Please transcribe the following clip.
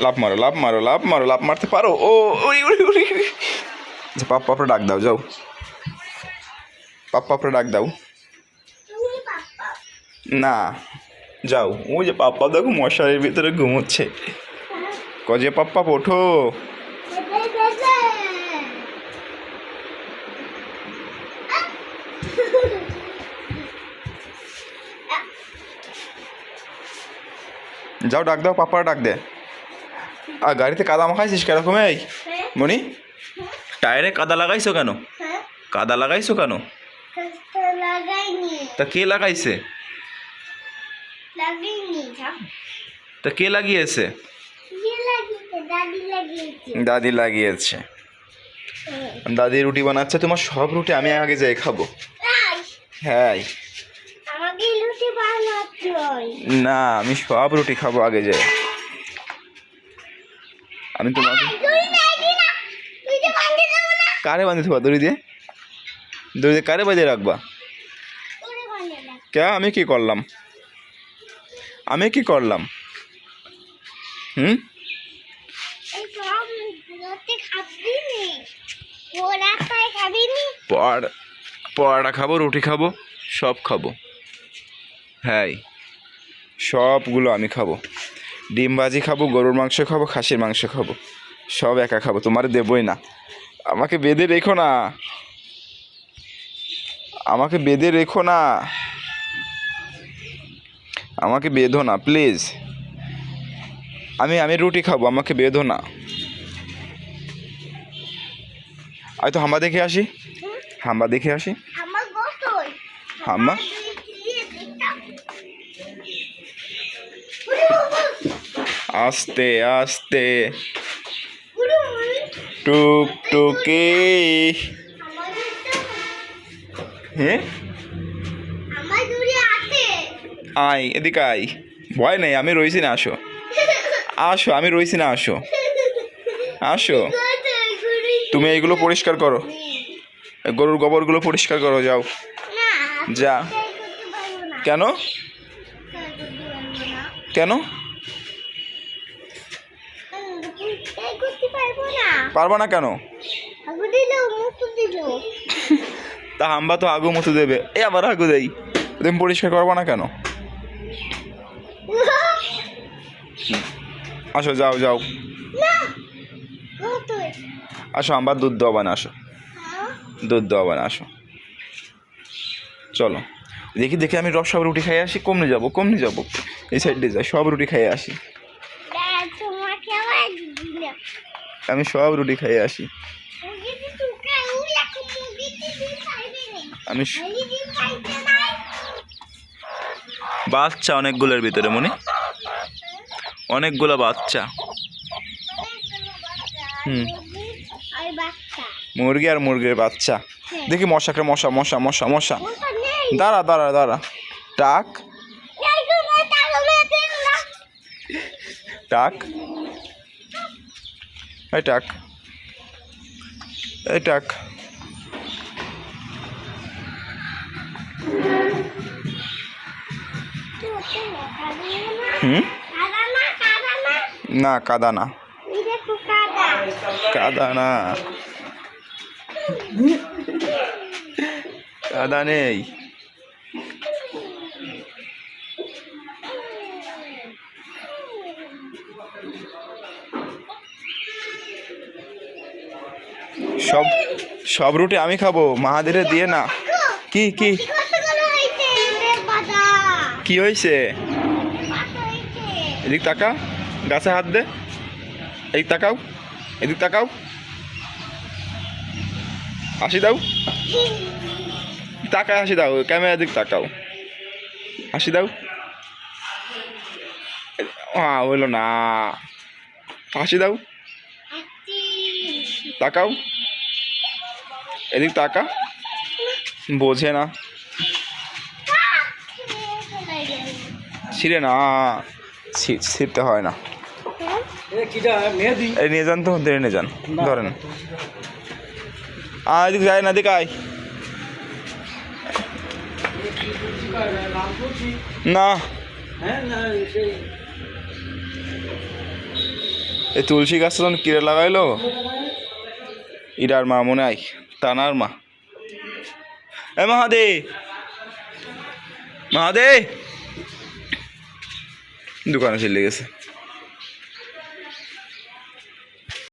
লাভ মারো লাভ মারো লাভ মারো, লাভ মারতে পারো? ও, উড়ি উড়ি উড়ি। আচ্ছা পাপ ডাক দাও, যাও। পাপ, পাপড়ে ডাক দাও। না, যাও। ওই যে পাপ্পা দেখো মশারির ভিতরে ঘুমোচ্ছে। কজে পাপ্পা ওঠো। যাও, ডাক দাও পাপ্পা ডাক দে। আর গাড়িতে কাদা মাখাইছিস কেরকম এই? হ্যাঁ। মনি টায়ারে কাদা লাগাইছো কেন? হ্যাঁ। কাদা লাগাইছো কেন? তা কে লাগাইছে? তা কে লাগিয়েছে? দাদি লাগিয়েছে। দাদি রুটি বানাচ্ছে তোমার সব রুটি আমি আগে যাই খাব। হ্যাঁ। হয়। না আমি সব রুটি খাব আগে যাই। আমি তোমাকে কারে বাঁধি থাকবা দড়ি দিয়ে? দড়ি দিয়ে কারে বাঁধিয়ে রাখবা? তোরে বাঁধে না কে? আমি কি করলাম? আমি কি করলাম? হুম? এই সব রুটি খাবি নি ওরা খাই খাবি নি পড়া পরোটা খাব রুটি খাব সব খাব। হ্যাঁ সবগুলো আমি খাব। ডিম ভাজি খাব গরুর মাংস খাব খাসির মাংস খাব। সব একা খাব তোমার দেবই না। আমাকে বেঁধে রেখো না। আমাকে বেঁধে রেখো না। আমাকে বেঁধো না প্লিজ আমি আমি রুটি খাব আমাকে বেঁধো না। আমি তো হাম্বা দেখে আসি। হাম্বা দেখে আসি। আমার আস্তে আস্তে। টুকটুকি হ্যাঁ আমার আয়, এদিকে আয়। ভয় নেই, আমি রয়েছি না, আসো। আসো, আমি রয়েছি না, আসো। আসো। তুমি এইগুলো পরিষ্কার করো। গরুর গোবরগুলো পরিষ্কার করো, যাও। যা। কেন? কেন? পারব না। পারবা না কেন? আগু দিল দিল তা হাম্বা তো আগু মতো দেবে। এ আবার আগু দেই। তুমি পরিষ্কার করব না কেন? আসো যাও যাও। আসো আমার দুধ দেওয়া না আসো। দুধ দেওয়া না আসো। চলো। দেখি দেখি আমি রব সব রুটি খাইয়ে আসি কমনে যাব কমনে যাব। এই সাইডে যাই সব রুটি খাইয়ে আসি। আমি সব রুটি খাইয়ে আসি। আমি বাচ্চা অনেকগুলোর ভিতরে মনে। অনেকগুলো বাচ্চা। হুম। মুরগি আর মুরগির বাচ্চা। দেখি মশাকে মশা মশা মশা মশা। দাঁড়া দাঁড়া দাঁড়া। টাক। টাক। এই টাক। হুম না কাদা না কাদা না কাদা নেই। সব সব রুটি আমি খাব, মাহাদিরে দিয়ে না। কি কি? কি হয়েছে? এদিক তাকা গাছে হাত দে। এদিক তাকাও এদিক তাকাও। হাসি দাও। তাকায় হাসি দাও ক্যামেরা দিক তাকাও। হাসি দাও। হ্যাঁ হইল না। হাসি দাও। তাকাও। এদিক তাকা। বোঝে না। ছিঁড়ে না। ছিঁড়তে হয় না। এই নিয়ে যান তো ধরে নিয়ে যান। ধরেন। আয় এদিক যায় না। দিক আয় না এই তুলসী গাছটা যখন কিরে লাগাইলো? ইরার মা মনে হয় তানার মা। এ মহাদে। মহাদে। দোকানে চলে গেছে।